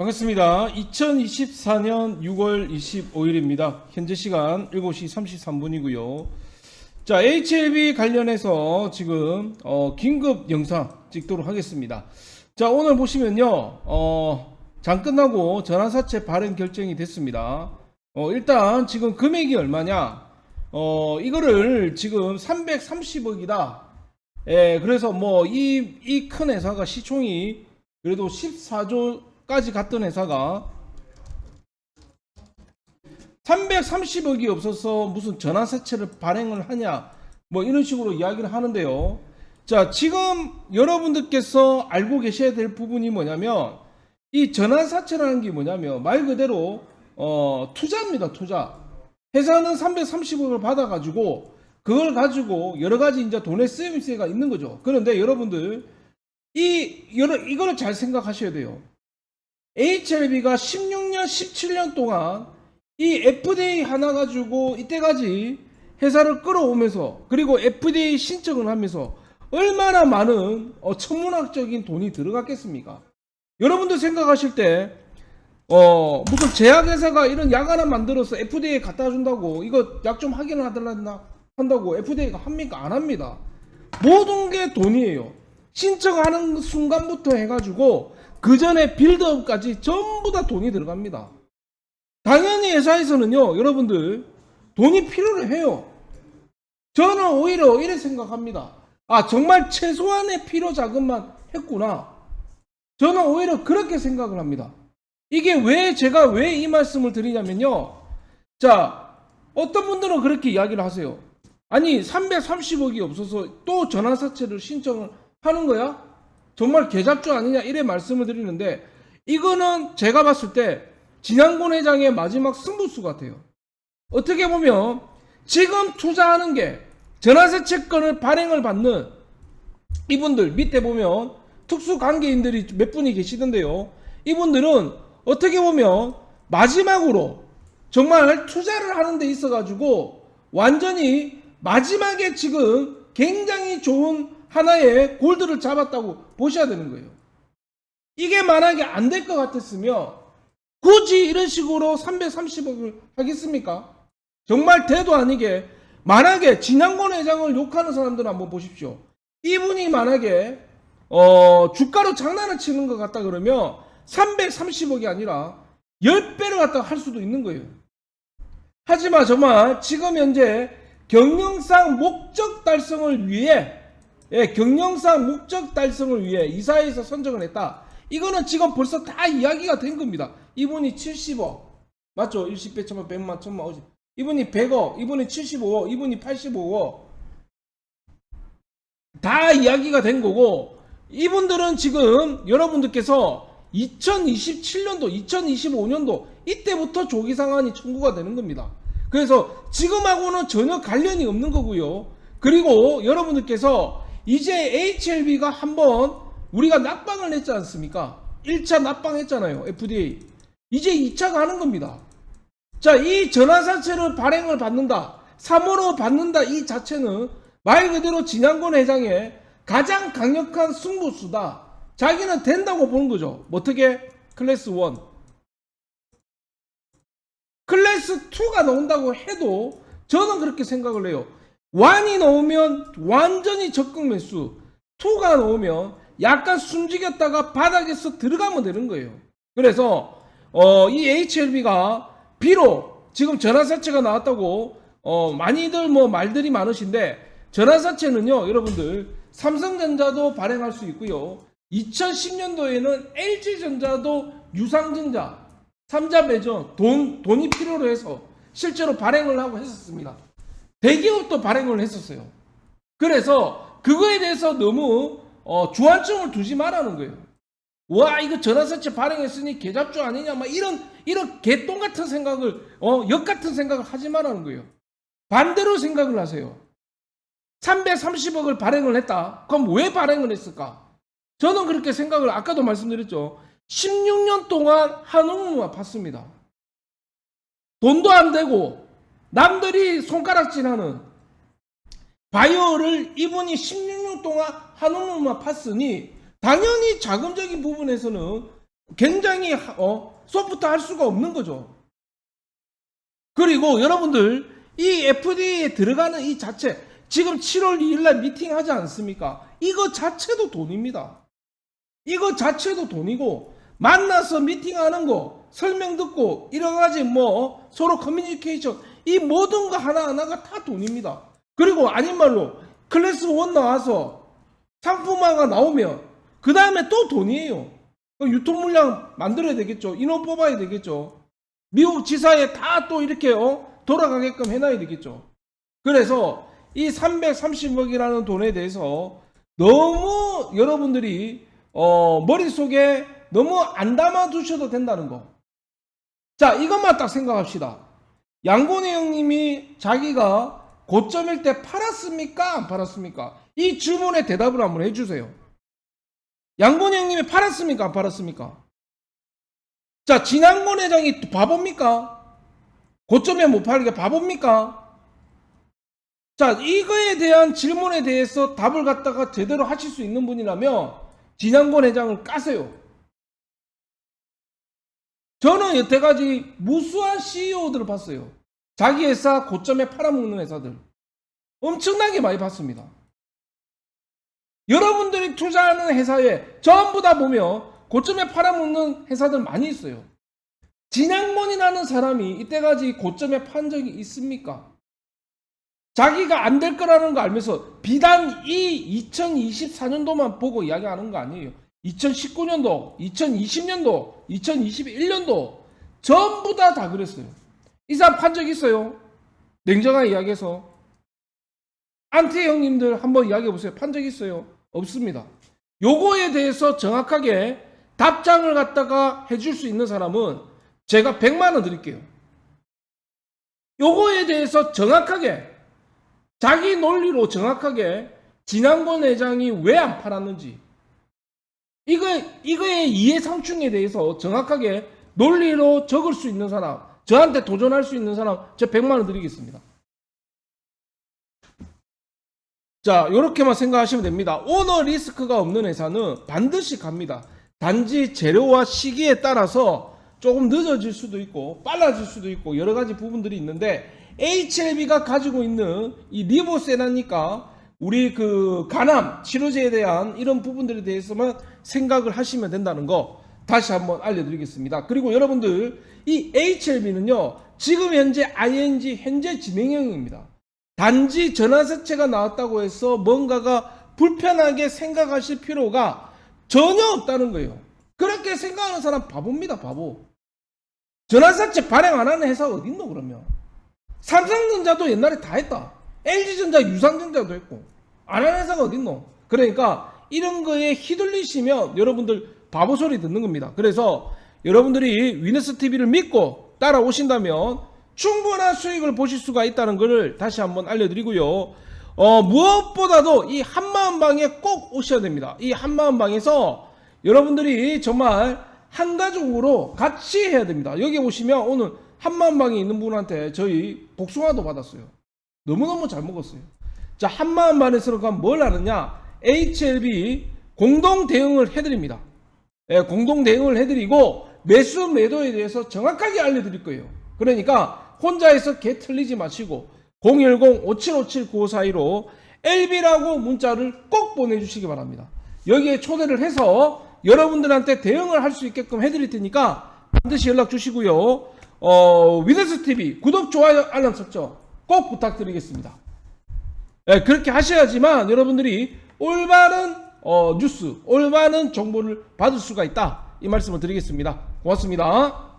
반갑습니다. 2024년 6월 25일입니다. 현재 시간 7시 33분이고요. 자, HLB 관련해서 지금 어, 긴급 영상 찍도록 하겠습니다. 자, 오늘 보시면요. 어, 장 끝나고 전환사채 발행 결정이 됐습니다. 어, 일단 지금 금액이 얼마냐? 어, 이거를 지금 330억이다. 예, 그래서 뭐 이 이 큰 회사가 시총이 그래도 14조 까지 갔던 회사가 330억이 없어서 무슨 전환사채를 발행을 하냐 뭐 이런 식으로 이야기를 하는데요. 자, 지금 여러분들께서 알고 계셔야 될 부분이 뭐냐면 이 전환사채라는 게 뭐냐면 말 그대로 어, 투자입니다, 투자. 회사는 330억을 받아 가지고 그걸 가지고 여러 가지 이제 돈의 쓰임새가 있는 거죠. 그런데 여러분들 이 여러 이거를 잘 생각하셔야 돼요. HLB가 16년, 17년 동안 이 FDA 하나 가지고 이때까지 회사를 끌어오면서 그리고 FDA 신청을 하면서 얼마나 많은 어, 천문학적인 돈이 들어갔겠습니까? 여러분들 생각하실 때 어, 무슨 제약회사가 이런 약 하나 만들어서 FDA에 갖다 준다고 이거 약 좀 확인을 하달라 한다고 FDA가 합니까? 안 합니다. 모든 게 돈이에요. 신청하는 순간부터 해가지고 그 전에 빌드업까지 전부 다 돈이 들어갑니다. 당연히 회사에서는요, 여러분들 돈이 필요로 해요. 저는 오히려 이래 생각합니다. 아, 정말 최소한의 필요 자금만 했구나. 저는 오히려 그렇게 생각을 합니다. 이게 왜 제가 왜 이 말씀을 드리냐면요. 자, 어떤 분들은 그렇게 이야기를 하세요. 아니, 330억이 없어서 또 전환사채를 신청을 하는 거야? 정말 개잡주 아니냐? 이래 말씀을 드리는데, 이거는 제가 봤을 때 진양곤 회장의 마지막 승부수 같아요. 어떻게 보면 지금 투자하는 게 전환사채권을 발행을 받는 이분들 밑에 보면 특수 관계인들이 몇 분이 계시던데요. 이분들은 어떻게 보면 마지막으로 정말 투자를 하는 데 있어 가지고 완전히 마지막에 지금 굉장히 좋은 하나의 골드를 잡았다고 보셔야 되는 거예요. 이게 만약에 안 될 것 같았으면 굳이 이런 식으로 330억을 하겠습니까? 정말 대도 아니게 만약에 진양권 회장을 욕하는 사람들은 한번 보십시오. 이분이 만약에 어, 주가로 장난을 치는 것 같다 그러면 330억이 아니라 10배를 갖다가 할 수도 있는 거예요. 하지만 정말 지금 현재 경영상 목적 달성을 위해 예, 경영상 목적 달성을 위해 이사회에서 선정을 했다. 이거는 지금 벌써 다 이야기가 된 겁니다. 이분이 70억 맞죠? 일시배 천만 백만 천만 오십 이분이 100억 이분이 75억 이분이 85억 다 이야기가 된 거고 이분들은 지금 여러분들께서 2027년도 2025년도 이때부터 조기 상환이 청구가 되는 겁니다. 그래서 지금하고는 전혀 관련이 없는 거고요. 그리고 여러분들께서 이제 HLB가 한번 우리가 납방을 했지 않습니까? 1차 납방했잖아요. FDA. 이제 2차가 하는 겁니다. 자, 이 전환사채를 발행을 받는다. 3월호 받는다. 이 자체는 말 그대로 진양권 회장의 가장 강력한 승부수다. 자기는 된다고 보는 거죠. 뭐 어떻게? 클래스 1. 클래스 2가 나온다고 해도 저는 그렇게 생각을 해요. 1이 나오면 완전히 적극 매수. 2가 나오면 약간 숨지겼다가 바닥에서 들어가면 되는 거예요. 그래서 어, 이 HLB가 비록 지금 전환사채가 나왔다고 어, 많이들 뭐 말들이 많으신데 전환사채는요 여러분들 삼성전자도 발행할 수 있고요 2010년도에는 LG전자도 유상증자 3자 매전 돈, 돈이 필요로 해서 실제로 발행을 하고 했었습니다 대기업도 발행을 했었어요 그래서 그거에 대해서 너무 어, 주안점을 두지 말라는 거예요 와 이거 전화사채 발행했으니 개잡주 아니냐 막 이런 이런 개똥 같은 생각을 어 역 같은 생각을 하지 말라는 거예요. 반대로 생각을 하세요. 330억을 발행을 했다. 그럼 왜 발행을 했을까? 저는 그렇게 생각을 아까도 말씀드렸죠. 16년 동안 한우무만 팠습니다. 돈도 안 되고 남들이 손가락질하는 바이오를 이분이 16년 동안 한우무만 팠으니 당연히 자금적인 부분에서는 굉장히 하- 어, 소프트 할 수가 없는 거죠. 그리고 여러분들 이 FDA에 들어가는 이 자체 지금 7월 2일 날 미팅 하지 않습니까? 이거 자체도 돈입니다. 이거 자체도 돈이고 만나서 미팅하는 거 설명 듣고 여러 가지 뭐 서로 커뮤니케이션 이 모든 거 하나하나가 다 돈입니다. 그리고 아닌 말로 클래스 1 나와서 상품화가 나오면 그 다음에 또 돈이에요. 그 유통 물량 만들어야 되겠죠. 인원 뽑아야 되겠죠. 미국 지사에 다 또 이렇게 어? 돌아가게끔 해놔야 되겠죠. 그래서 이 330억이라는 돈에 대해서 너무 여러분들이 어, 머릿속에 너무 안 담아 두셔도 된다는 거. 자, 이것만 딱 생각합시다. 양곤의 형님이 자기가 고점일 때 팔았습니까? 안 팔았습니까? 이 질문에 대답을 한번 해주세요. 양곤 형님이 팔았습니까? 안 팔았습니까? 자, 진양곤 회장이 바보입니까? 고점에 못 팔게 바보입니까? 자, 이거에 대한 질문에 대해서 답을 갖다가 제대로 하실 수 있는 분이라면 진양곤 회장을 까세요. 저는 여태까지 무수한 CEO들을 봤어요. 자기 회사 고점에 팔아먹는 회사들. 엄청나게 많이 봤습니다. 여러분들이 투자하는 회사에 전부 다 보면 고점에 팔아먹는 회사들 많이 있어요. 진양몬이라는 사람이 이때까지 고점에 판 적이 있습니까? 자기가 안 될 거라는 거 알면서 비단 이 2024년도만 보고 이야기하는 거 아니에요. 2019년도, 2020년도, 2021년도 전부 다 다 그랬어요. 이 사람 판 적 있어요? 냉정하게 이야기해서. 안태 형님들 한번 이야기해 보세요. 판 적 있어요? 없습니다. 요거에 대해서 정확하게 답장을 갖다가 해줄 수 있는 사람은 제가 100만 원 드릴게요. 요거에 대해서 정확하게 자기 논리로 정확하게 진양권 회장이 왜 안 팔았는지 이거 이거의 이해상충에 대해서 정확하게 논리로 적을 수 있는 사람 저한테 도전할 수 있는 사람 저 100만 원 드리겠습니다. 자, 이렇게만 생각하시면 됩니다. 오너 리스크가 없는 회사는 반드시 갑니다. 단지 재료와 시기에 따라서 조금 늦어질 수도 있고 빨라질 수도 있고 여러 가지 부분들이 있는데 HLB가 가지고 있는 이 리보세라니까 우리 그 간암 치료제에 대한 이런 부분들에 대해서만 생각을 하시면 된다는 거 다시 한번 알려드리겠습니다. 그리고 여러분들 이 HLB는요 지금 현재 ING 현재 진행형입니다. 단지 전화세체가 나왔다고 해서 뭔가가 불편하게 생각하실 필요가 전혀 없다는 거예요. 그렇게 생각하는 사람 바보입니다, 바보. 전화사채 발행 안 하는 회사가 어딨노, 그러면? 삼성전자도 옛날에 다 했다. LG전자, 유상전자도 했고. 안 하는 회사가 어딨노? 그러니까 이런 거에 휘둘리시면 여러분들 바보 소리 듣는 겁니다. 그래서 여러분들이 위너스 TV를 믿고 따라오신다면 충분한 수익을 보실 수가 있다는 것을 다시 한번 알려드리고요. 어, 무엇보다도 이 한마음방에 꼭 오셔야 됩니다. 이 한마음방에서 여러분들이 정말 한가족으로 같이 해야 됩니다. 여기 오시면 오늘 한마음방에 있는 분한테 저희 복숭아도 받았어요. 너무너무 잘 먹었어요. 자, 한마음방에서 그럼 뭘 하느냐? HLB 공동 대응을 해드립니다. 예, 공동 대응을 해드리고 매수 매도에 대해서 정확하게 알려드릴 거예요. 그러니까 혼자해서 개 틀리지 마시고 010-5757-9542로 LB라고 문자를 꼭 보내주시기 바랍니다. 여기에 초대를 해서 여러분들한테 대응을 할 수 있게끔 해드릴 테니까 반드시 연락 주시고요. 어, 위너스 TV 구독, 좋아요, 알람 설정 꼭 부탁드리겠습니다. 예, 그렇게 하셔야지만 여러분들이 올바른 어, 뉴스, 올바른 정보를 받을 수가 있다. 이 말씀을 드리겠습니다. 고맙습니다.